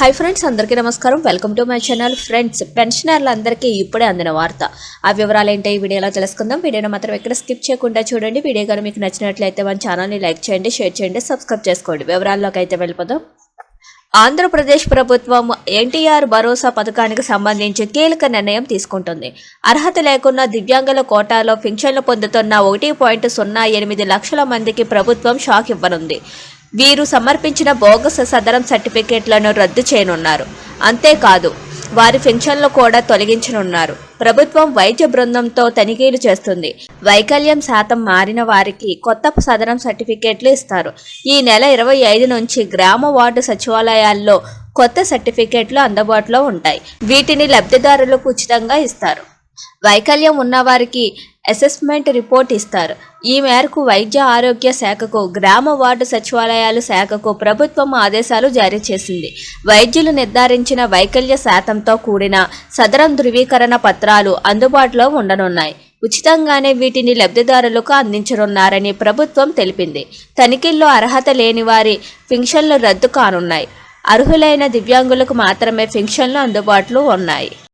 Hi friends అందరికీ నమస్కారం. Welcome to my channel friends పెన్షనర్లందరికీ ఇప్పుడే అందిన వార్త. ఆ వివరాలు ఏంటో ఈ వీడియోలో తెలుసుకుందాం. వీడియోను మాత్రం ఎక్కడ స్కిప్ చేయకుండా చూడండి. వీడియో కానీ మీకు నచ్చినట్లయితే మన ఛానల్ని లైక్ చేయండి షేర్ చేయండి సబ్స్క్రైబ్ చేసుకోండి. వివరాల్లోకి అయితే వెళ్ళిపోదాం. ఆంధ్రప్రదేశ్ ప్రభుత్వం ఎన్టీఆర్ భరోసా పథకానికి సంబంధించి కీలక నిర్ణయం తీసుకుంటుంది. అర్హత లేకున్న దివ్యాంగుల కోటాలో పింఛన్లు పొందుతున్న ఒకటి పాయింట్ సున్నా ఎనిమిది లక్షల మందికి ప్రభుత్వం షాక్ ఇవ్వనుంది. వీరు సమర్పించిన బోగస్ సదరం సర్టిఫికేట్లను రద్దు చేయనున్నారు. అంతేకాదు వారి పెన్షన్లు కూడా తొలగించనున్నారు. ప్రభుత్వం వైద్య బృందంతో తనిఖీలు చేస్తుంది. వైకల్యం శాతం మారిన వారికి కొత్త సదరం సర్టిఫికేట్లు ఇస్తారు. ఈ నెల ఇరవై ఐదు నుంచి గ్రామ వార్డు సచివాలయాల్లో కొత్త సర్టిఫికేట్లు అందుబాటులో ఉంటాయి. వీటిని లబ్ధిదారులకు ఉచితంగా ఇస్తారు. వైకల్యం ఉన్నవారికి అసెస్మెంట్ రిపోర్ట్ ఇస్తారు. ఈ మేరకు వైద్య ఆరోగ్య శాఖకు గ్రామ వార్డు సచివాలయాల శాఖకు ప్రభుత్వం ఆదేశాలు జారీ చేసింది. వైద్యులు నిర్ధారించిన వైకల్య శాతంతో కూడిన సదరం ధృవీకరణ పత్రాలు అందుబాటులో ఉండనున్నాయి. ఉచితంగానే వీటిని లబ్ధిదారులకు అందించనున్నారని ప్రభుత్వం తెలిపింది. తనిఖీల్లో అర్హత లేని వారి ఫింక్షన్లు రద్దు కానున్నాయి. అర్హులైన దివ్యాంగులకు మాత్రమే ఫింక్షన్లు అందుబాటులో ఉన్నాయి.